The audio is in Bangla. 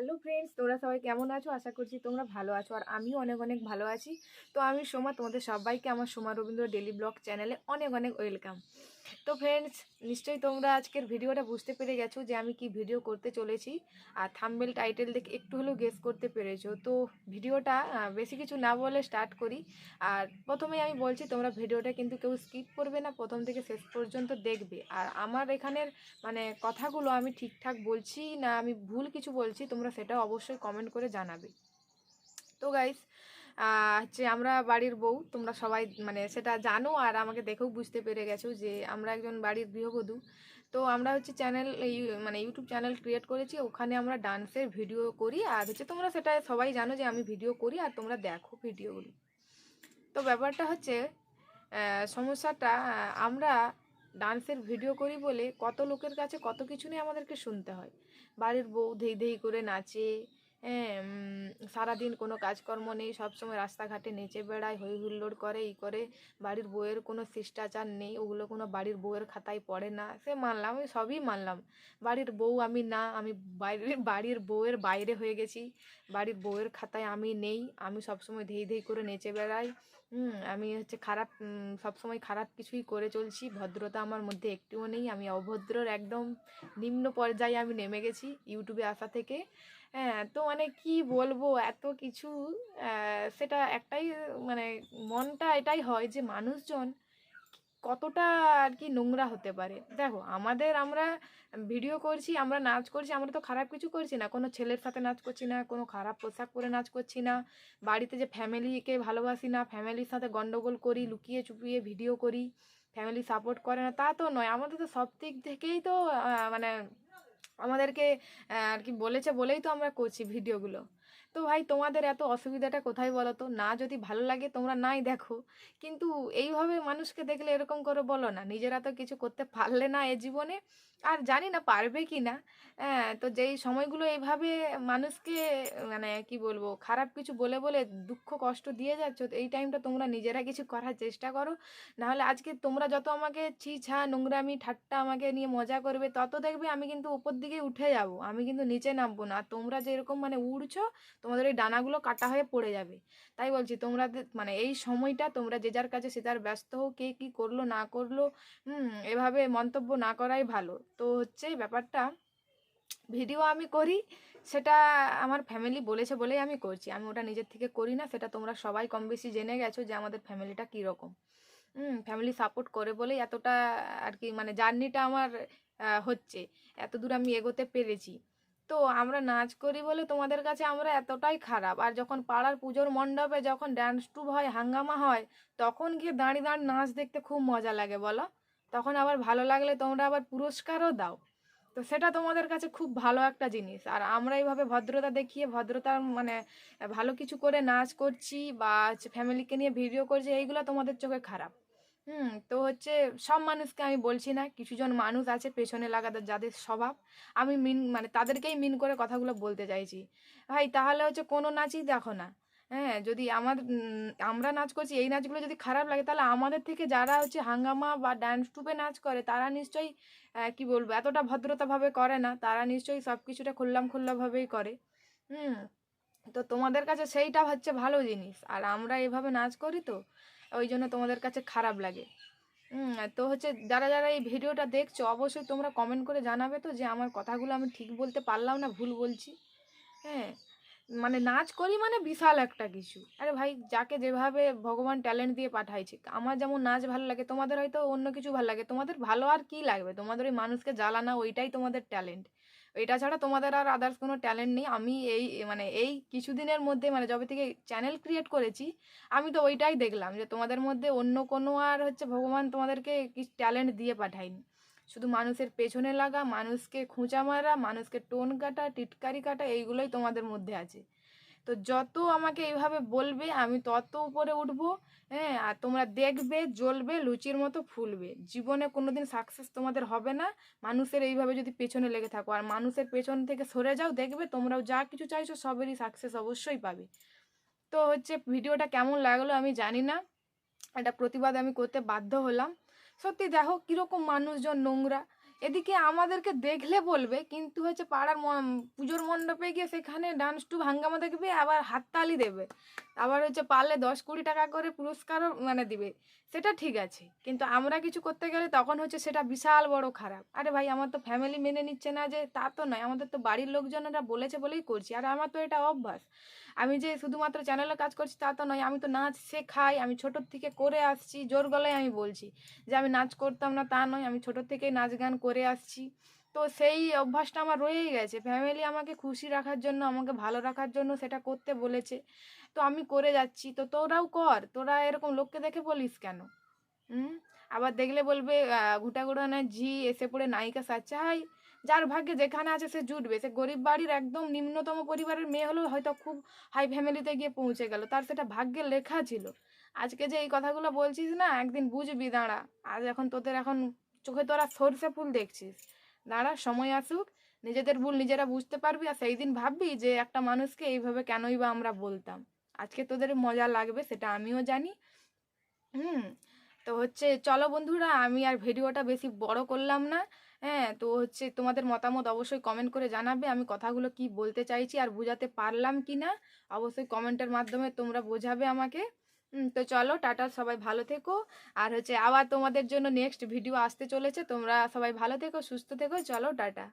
হ্যালো ফ্রেন্ডস তোমরা সবাই কেমন আছো? আশা করছি তোমরা ভালো আছো আর আমিও অনেক অনেক ভালো আছি। তো আমি সোমা, তোমাদের সবাইকে আমার সোমা রবীন্দ্র ডেলি ব্লগ চ্যানেলে অনেক অনেক ওয়েলকাম তো ফ্রেন্ডস নিশ্চয়ই তোমরা আজকের ভিডিওটা বুঝতে পেরে গেছো যে আমি কি ভিডিও করতে চলেছি। আর থাম্বেল টাইটেল দেখে একটু হলেও গেস করতে পেরেছ। তো ভিডিওটা বেশি কিছু না বলে স্টার্ট করি। আর প্রথমে আমি বলছি, তোমরা ভিডিওটা কিন্তু কেউ স্কিপ করবে না। প্রথম থেকে শেষ পর্যন্ত দেখবে। আর আমার এখানের মানে কথাগুলো আমি ঠিকঠাক বলছি না, আমি ভুল কিছু বলছি, তোমরা সেটা অবশ্যই কমেন্ট করে জানাবে। তো গাইস হচ্ছে আমরা বাড়ির বউ, তোমরা সবাই মানে সেটা জানো আর আমাকে দেখেও বুঝতে পেরে গেছো যে আমরা একজন বাড়ির গৃহবধূ। তো আমরা হচ্ছে চ্যানেল এই মানে ইউটিউব চ্যানেল ক্রিয়েট করেছি, ওখানে আমরা ডান্সের ভিডিও করি আর হচ্ছে তোমরা সেটা সবাই জানো যে আমি ভিডিও করি আর তোমরা দেখো ভিডিওগুলো তো ব্যাপারটা হচ্ছে সমস্যাটা আমরা ডান্সের ভিডিও করি বলে কত লোকের কাছে কত কিছু নিয়ে আমাদেরকে শুনতে হয়। বাড়ির বউ ধেই ধেই করে নাচে সারাদিন কোনো কাজকর্ম নেই, সবসময় রাস্তাঘাটে নেচে বেড়ায় হই হুল্লোড় করে, ই করে, বাড়ির বউয়ের কোনো শিষ্টাচার নেই, ওগুলো কোনো বাড়ির বউয়ের খাতায় পড়ে না, সে মানলাম, আমি সবই মানলাম, বাড়ির বউ আমি না, আমি বাইরে, বাড়ির বউয়ের বাইরে হয়ে গেছি, বাড়ির বউয়ের খাতায় আমি নেই, আমি সবসময় ধেই ধেই করে নেচে বেড়াই হুম, আমি হচ্ছে খারাপ সব সবসময় খারাপ কিছুই করে চলছি। ভদ্রতা আমার মধ্যে একটুও নেই। আমি অভদ্রর একদম নিম্ন পর্যায়ে আমি নেমে গেছি ইউটিউবে আসা থেকে। হ্যাঁ তো মানে কি বলব? এত কিছু সেটা একটাই মানে মনটা এটাই হয় যে মানুষজন কতটা আর কি নোংরা হতে পারে। দেখো, আমাদের আমরা ভিডিও করছি, আমরা নাচ করছি, আমরা তো খারাপ কিছু করছি না। কোনো ছেলের সাথে নাচ করছি না, কোনো খারাপ পোশাক পরে নাচ করছি না। বাড়িতে যে ফ্যামিলিকে ভালোবাসি না ফ্যামিলির সাথে গন্ডগোল করি, লুকিয়ে চুপিয়ে ভিডিও করি ফ্যামিলি সাপোর্ট করে না, তা তো নয়। আমাদের তো সব দিক থেকেই তো মানে আমাদেরকে আর কি বলেছে বলেই তো আমরা করছি ভিডিওগুলো তো ভাই তোমাদের এত অসুবিধাটা কোথায় বলো তো না যদি ভালো লাগে তোমরা নাই দেখো। কিন্তু এইভাবে মানুষকে দেখলে এরকম করে বলো না, নিজেরা তো কিছু করতে পারলে না এ জীবনে। আর জানি না পারবে কি না হ্যাঁ তো যেই সময়গুলো এইভাবে মানুষকে মানে কি বলব, খারাপ কিছু বলে বলে দুঃখ কষ্ট দিয়ে যাচ্ছ, এই টাইমটা তোমরা নিজেরা কিছু করার চেষ্টা করো। নাহলে আজকে তোমরা যত আমাকে ছি ছা নোংরামি, ঠাট্টা আমাকে নিয়ে মজা করবে, তত দেখবে আমি কিন্তু উপর দিকে উঠে যাব। আমি কিন্তু নিচে নামবো না। তোমরা যেরকম মানে উড়ছো তোমাদের ওই ডানাগুলো কাটা হয়ে পড়ে যাবে। তাই বলছি, তোমরা মানে এই সময়টা তোমরা যে যার কাছে সে তার ব্যস্ত হোক, কে কী করল, না করল এভাবে মন্তব্য না করাই ভালো। তো হচ্ছে ব্যাপারটা ভিডিও আমি করি, সেটা আমার ফ্যামিলি বলেছে বলেই আমি করছি। আমি ওটা নিজের থেকে করি না, সেটা তোমরা সবাই কম বেশি জেনে গেছো যে আমাদের ফ্যামিলিটা কীরকম। হুম ফ্যামিলি সাপোর্ট করে বলেই এতটা আর কি মানে জার্নিটা আমার হচ্ছে। এত দূর আমি এগোতে পেরেছি। তো আমরা নাচ করি বলে তোমাদের কাছে আমরা এতটাই খারাপ। আর যখন পাড়ার পুজোর মণ্ডপে যখন ড্যান্স টুব হয়, হাঙ্গামা হয়, তখন গিয়ে দাঁড়িয়ে দাঁড়িয়ে নাচ দেখতে খুব মজা লাগে বলো। তখন আবার ভালো লাগলে তোমরা আবার পুরস্কারও দাও। তো সেটা তোমাদের কাছে খুব ভালো একটা জিনিস। আর আমরা এইভাবে ভদ্রতা দেখিয়ে ভদ্রতার মানে ভালো কিছু করে নাচ করছি বা ফ্যামিলিকে নিয়ে ভিডিও করছি, এইগুলো তোমাদের চোখে খারাপ। হুম তো হচ্ছে সব মানুষকে আমি বলছি না কিছুজন মানুষ আছে পেছনে লাগাতে যাদের স্বভাব। আমি মিন মানে তাদেরকেই মিন করে কথাগুলো বলতে চাইছি। ভাই তাহলে হচ্ছে কোনো নাচই দেখো না। হ্যাঁ যদি আমাদের উম, আমরা নাচ করছি এই নাচগুলো যদি খারাপ লাগে তাহলে আমাদের থেকে যারা হচ্ছে হাঙ্গামা বা ড্যান্স টুপে নাচ করে তারা নিশ্চয়ই কি বলব এতটা ভদ্রতাভাবে করে না তারা নিশ্চয়ই সব কিছুটা খুল্লাম খুল্লাভাবেই করে। হুম তো তোমাদের কাছে সেইটা হচ্ছে ভালো জিনিস। আর আমরা এভাবে নাচ করি তো ওই জন্য তোমাদের কাছে খারাপ লাগে। তো হচ্ছে যারা যারা এই ভিডিওটা দেখছ, অবশ্যই তোমরা কমেন্ট করে জানাবে তো যে আমার কথাগুলো আমি ঠিক বলতে পারলাম না, ভুল বলছি। হ্যাঁ মানে নাচ করি মানে বিশাল একটা কিছু। আরে ভাই, যাকে যেভাবে ভগবান ট্যালেন্ট দিয়ে পাঠাইছে, আমার যেমন নাচ ভালো লাগে, তোমাদের হয়তো অন্য কিছু ভালো লাগে, তোমাদের ভালো আর কি লাগবে? তোমাদের ওই মানুষকে জ্বালানা, ওইটাই তোমাদের ট্যালেন্ট এটা ছাড়া তোমাদের আর আদার্স কোনো ট্যালেন্ট নেই। আমি এই মানে এই কিছুদিনের মধ্যে মানে যবে থেকে চ্যানেল ক্রিয়েট করেছি, আমি তো ওইটাই দেখলাম যে তোমাদের মধ্যে অন্য কোনো আর হচ্ছে ভগবান তোমাদেরকে কিছু ট্যালেন্ট দিয়ে পাঠায়নি। শুধু মানুষের পেছনে লাগা, মানুষকে খোঁচা মারা, মানুষকে টোন কাটা, টিটকারি কাটা, এইগুলোই তোমাদের মধ্যে আছে। তো যত আমাকে এইভাবে বলবে, আমি তত উপরে উঠবো হ্যাঁ? আর তোমরা দেখবে, জ্বলবে, লুচির মতো ফুলবে। জীবনে কোনোদিন সাকসেস তোমাদের হবে না। মানুষের এইভাবে যদি পেছনে লেগে থাকো, আর মানুষের পেছন থেকে সরে যাও, দেখবে তোমরাও যা কিছু চাইছো সবেরই সাকসেস অবশ্যই পাবে। তো হচ্ছে ভিডিওটা কেমন লাগল আমি জানি না। এটা প্রতিবাদ আমি করতে বাধ্য হলাম। সত্যি দেখো, কীরকম মানুষজন নোংরা। এদিকে আমাদেরকে দেখলে বলবে, কিন্তু হচ্ছে পাড়ার পুজোর মণ্ডপে গিয়ে সেখানে ডান্স টু ভাঙ্গামা দেখবে, আবার হাততালি দেবে। আবার হচ্ছে পারলে দশ কুড়ি টাকা করে পুরস্কারও মানে দিবে, সেটা ঠিক আছে। কিন্তু আমরা কিছু করতে গেলে তখন হচ্ছে সেটা বিশাল বড় খারাপ। আরে ভাই, আমার তো ফ্যামিলি মেনে নিচ্ছে না যে তা তো নয়, আমাদের তো বাড়ির লোকজনেরা বলেছে বলেই করছি। আর আমার তো এটা অভ্যাস। আমি যে শুধুমাত্র চ্যানেলে কাজ করছি তা তো নয়, আমি তো নাচ শেখাই, আমি ছোটোর থেকে করে আসছি, জোর গলায় আমি বলছি যে আমি নাচ করতাম না তা নয়, আমি ছোটোর থেকেই নাচ গান করে আসছি। তো সেই অভ্যাসটা আমার রয়েই গেছে। ফ্যামিলি আমাকে খুশি রাখার জন্য, আমাকে ভালো রাখার জন্য সেটা করতে বলেছে। তো আমি করে যাচ্ছি। তো তোরাও কর। তোরা এরকম লোককে দেখে বলিস কেন? হুম আবার দেখলে বলবে ঘুটা ঘুটানো ঝি এসে পড়ে নায়িকা সাচ্চাই। যার ভাগ্যে যেখানে আছে সে জুটবে। সে গরিব বাড়ির একদম নিম্নতম পরিবারের মেয়ে হলেও হয়তো খুব হাই ফ্যামিলিতে গিয়ে পৌঁছে গেল। তার সেটা ভাগ্যে লেখা ছিল। আজকে যে এই কথাগুলো বলছিস না, একদিন বুঝবি, দাঁড়া। আজ এখন তোদের এখন চোখে তোরা সরষে ফুল দেখছিস। দাঁড়া, সময় আসুক। নিজেদের ভুল নিজেরা বুঝতে পারবি আর সেই দিন ভাববি যে একটা মানুষকে এইভাবে কেনই বা আমরা বলতাম। আজকে তোদের মজা লাগবে সেটা আমিও জানি। হুম, তো হচ্ছে চলো বন্ধুরা, আমি আর ভিডিওটা বেশি বড় করলাম না। হ্যাঁ তো হচ্ছে তোমাদের মতামত অবশ্যই কমেন্ট করে জানাবে, আমি কথাগুলো কি বলতে চাইছি আর বোঝাতে পারলাম কি না অবশ্যই কমেন্টের মাধ্যমে তোমরা বোঝাবে আমাকে। তো চলো, টাটা, সবাই ভালো থেকো। আর হচ্ছে আবার তোমাদের জন্য নেক্সট ভিডিও আসতে চলেছে, তোমরা সবাই ভালো থেকো, সুস্থ থেকো। চলো, টাটা।